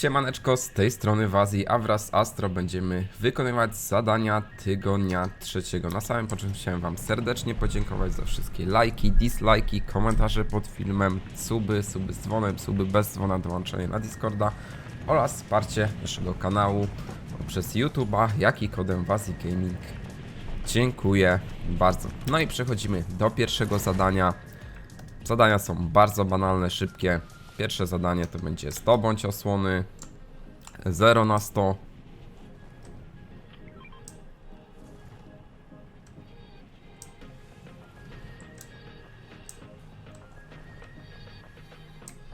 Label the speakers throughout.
Speaker 1: Siemaneczko, z tej strony Wazi, a wraz z Astro będziemy wykonywać zadania tygodnia trzeciego. Na samym początku chciałem Wam serdecznie podziękować za wszystkie lajki, dislajki, komentarze pod filmem, suby, suby z dzwonem, suby bez dzwona, dołączenie na Discorda oraz wsparcie naszego kanału przez YouTube'a, jak i kodem Wazi Gaming. Dziękuję bardzo. No i przechodzimy do pierwszego zadania. Zadania są bardzo banalne, szybkie. Pierwsze zadanie to będzie zdobądź osłony 0 na 100.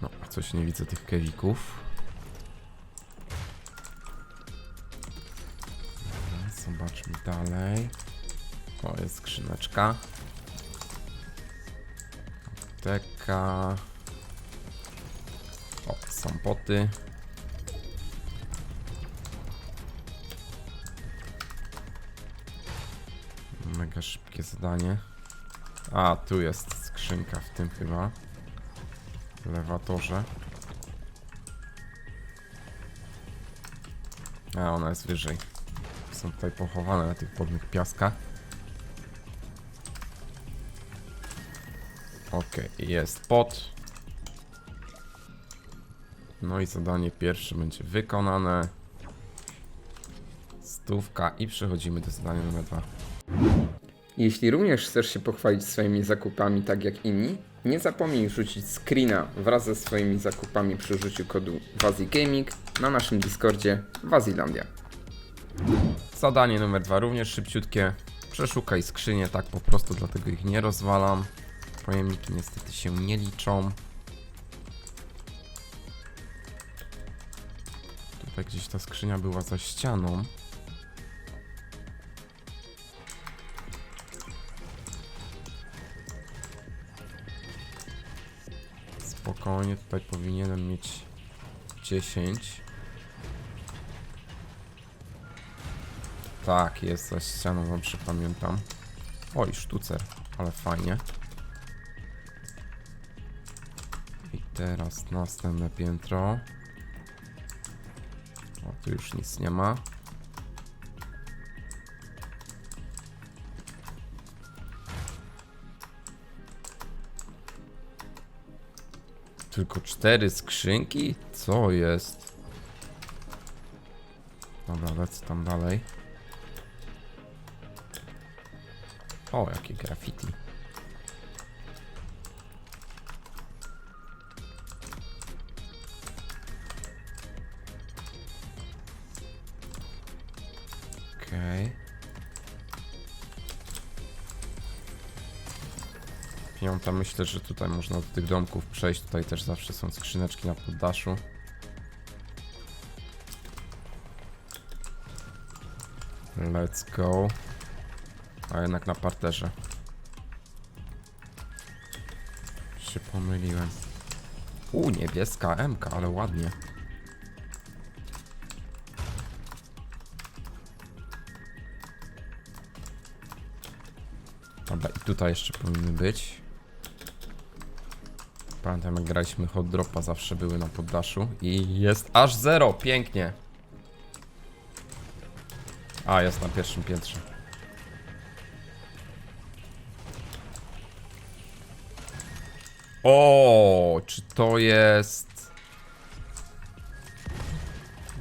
Speaker 1: No, coś nie widzę tych kewików. Zobaczmy dalej. O, jest skrzyneczka. Apteka. O, sampoty. Szybkie zadanie. A, tu jest skrzynka w tym chyba. Lewatorze. A, ona jest wyżej. Są tutaj pochowane na tych podnych piaskach. Okej, jest pot. No i zadanie pierwsze będzie wykonane. Stówka i przechodzimy do zadania numer dwa.
Speaker 2: Jeśli również chcesz się pochwalić swoimi zakupami tak jak inni, nie zapomnij rzucić screena wraz ze swoimi zakupami przy użyciu kodu WaziGaming na naszym Discordzie Wazilandia.
Speaker 1: Zadanie numer dwa również szybciutkie. Przeszukaj skrzynie, tak po prostu, dlatego ich nie rozwalam. Pojemniki niestety się nie liczą. Tutaj gdzieś ta skrzynia była za ścianą. Spokojnie, tutaj powinienem mieć 10. Tak, jest za ścianą, dobrze pamiętam. Oj, sztucer, ale fajnie. I teraz następne piętro. O, tu już nic nie ma. Tylko cztery skrzynki? Co jest? Dobra, lecę tam dalej. O, jakie graffiti. Okej. Piąta, myślę, że tutaj można do tych domków przejść. Tutaj też zawsze są skrzyneczki na poddaszu. Let's go. A jednak na parterze. Się pomyliłem. U, niebieska MK, ale ładnie. Dobra, i tutaj jeszcze powinny być. Pamiętam jak graliśmy hot dropa, zawsze były na poddaszu. I jest aż zero, pięknie. A, jest na pierwszym piętrze. O, czy to jest.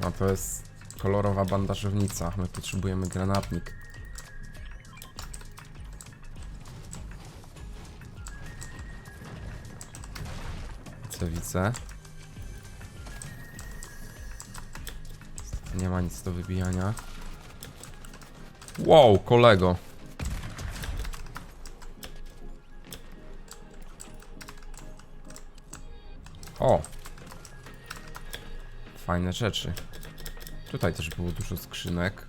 Speaker 1: No to jest kolorowa bandażownica. My potrzebujemy granatnik. Co widzę? Nie ma nic do wybijania. Wow, kolego. O! Fajne rzeczy. Tutaj też było dużo skrzynek.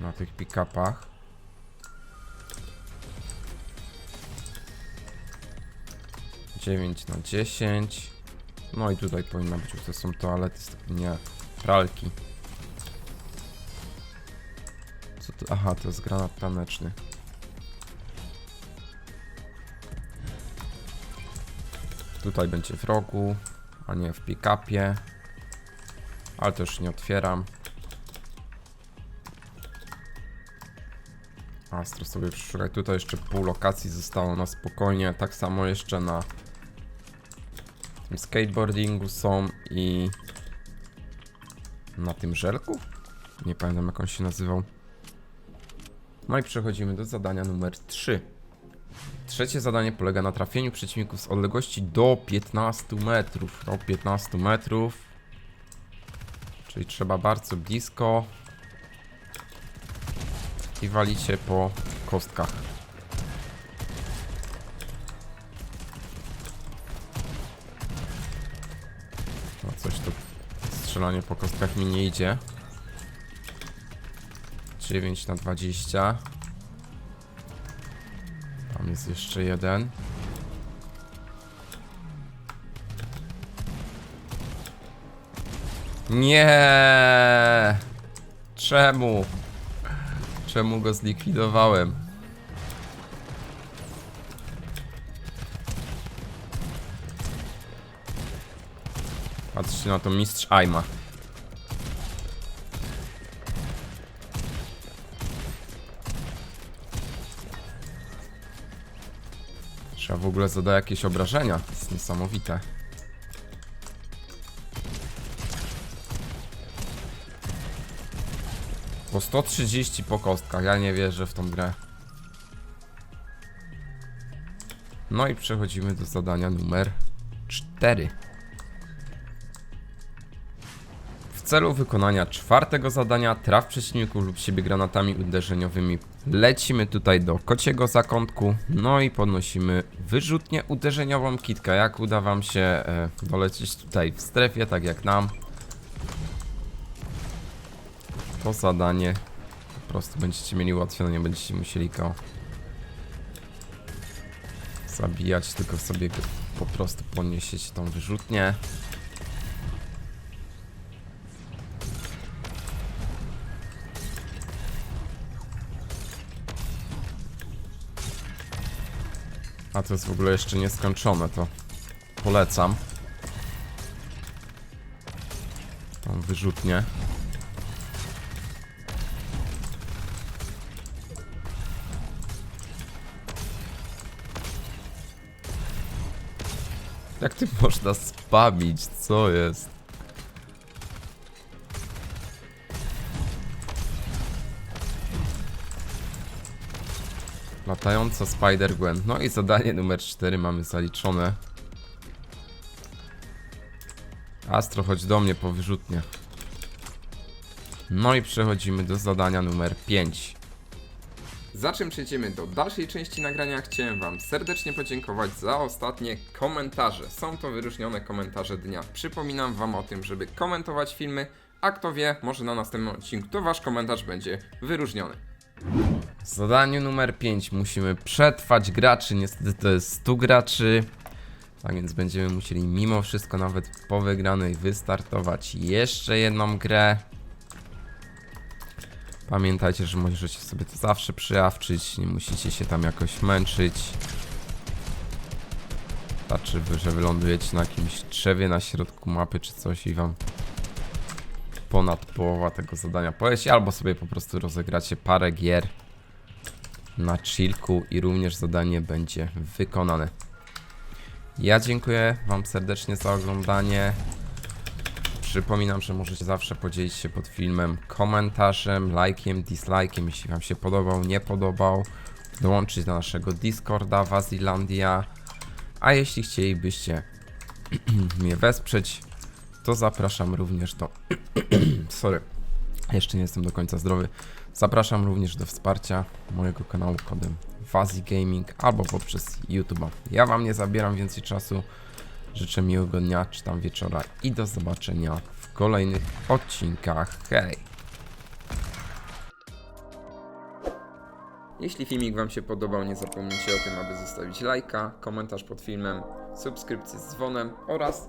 Speaker 1: Na tych pick-upach. Dziewięć na dziesięć. No i tutaj powinna być, to są toalety, nie pralki. Co to? Aha, to jest granat taneczny. Tutaj będzie w rogu, a nie w pick-upie. Ale już nie otwieram. Astro sobie przeszukaj. Tutaj jeszcze pół lokacji zostało na spokojnie. Tak samo jeszcze na tym skateboardingu są i na tym żelku? Nie pamiętam jak on się nazywał. No i przechodzimy do zadania numer 3. Trzecie zadanie polega na trafieniu przeciwników z odległości do 15 metrów. Do 15 metrów. Czyli trzeba bardzo blisko. I walicie po kostkach. Coś tu strzelanie po kostkach mi nie idzie. 9 na 20. Tam jest jeszcze jeden. Nie! Czemu? Czemu go zlikwidowałem? Patrzcie na to mistrz Aima. Trzeba w ogóle zada jakieś obrażenia. To jest niesamowite. Po 130 po kostkach. Ja nie wierzę w tą grę. No i przechodzimy do zadania numer 4. celu wykonania czwartego zadania traf przeciwników lub siebie granatami uderzeniowymi. Lecimy tutaj do kociego zakątku, no i podnosimy wyrzutnię uderzeniową kitkę. Jak uda wam się e, dolecieć tutaj w strefie, tak jak nam, to zadanie po prostu będziecie mieli ułatwione, nie będziecie musieli go zabijać, tylko sobie po prostu podniesiecie tą wyrzutnię. A to jest w ogóle jeszcze nieskończone, to polecam. Tą. Jak ty można spamić? Co jest? Latająca Spider-Gwen. No i zadanie numer 4 mamy zaliczone. Astro, chodź do mnie po wyrzutnie. No i przechodzimy do zadania numer 5.
Speaker 2: Zaczym przejdziemy do dalszej części nagrania, chciałem Wam serdecznie podziękować za ostatnie komentarze. Są to wyróżnione komentarze dnia. Przypominam Wam o tym, żeby komentować filmy, a kto wie, może na następnym odcinku to Wasz komentarz będzie wyróżniony.
Speaker 1: W zadaniu numer 5 musimy przetrwać graczy. Niestety to jest 100 graczy. Tak więc będziemy musieli mimo wszystko nawet po wygranej wystartować jeszcze jedną grę. Pamiętajcie, że możecie sobie to zawsze przyjawczyć, nie musicie się tam jakoś męczyć. Wystarczy, wy- że wylądujecie na jakimś drzewie na środku mapy czy coś i wam ponad połowa tego zadania poleci, albo sobie po prostu rozegracie parę gier na chillku i również zadanie będzie wykonane. Ja dziękuję Wam serdecznie za oglądanie. Przypominam, że możecie zawsze podzielić się pod filmem komentarzem, lajkiem, dislajkiem, jeśli Wam się podobał, nie podobał. Dołączyć do naszego Discorda Wazilandia. A jeśli chcielibyście mnie wesprzeć, to zapraszam również do. Sorry, jeszcze nie jestem do końca zdrowy. Zapraszam również do wsparcia mojego kanału kodem Wazi Gaming albo poprzez YouTube'a. Ja Wam nie zabieram więcej czasu. Życzę miłego dnia czy tam wieczora i do zobaczenia w kolejnych odcinkach. Hej!
Speaker 2: Jeśli filmik Wam się podobał, nie zapomnijcie o tym, aby zostawić lajka, komentarz pod filmem, subskrypcję z dzwonem oraz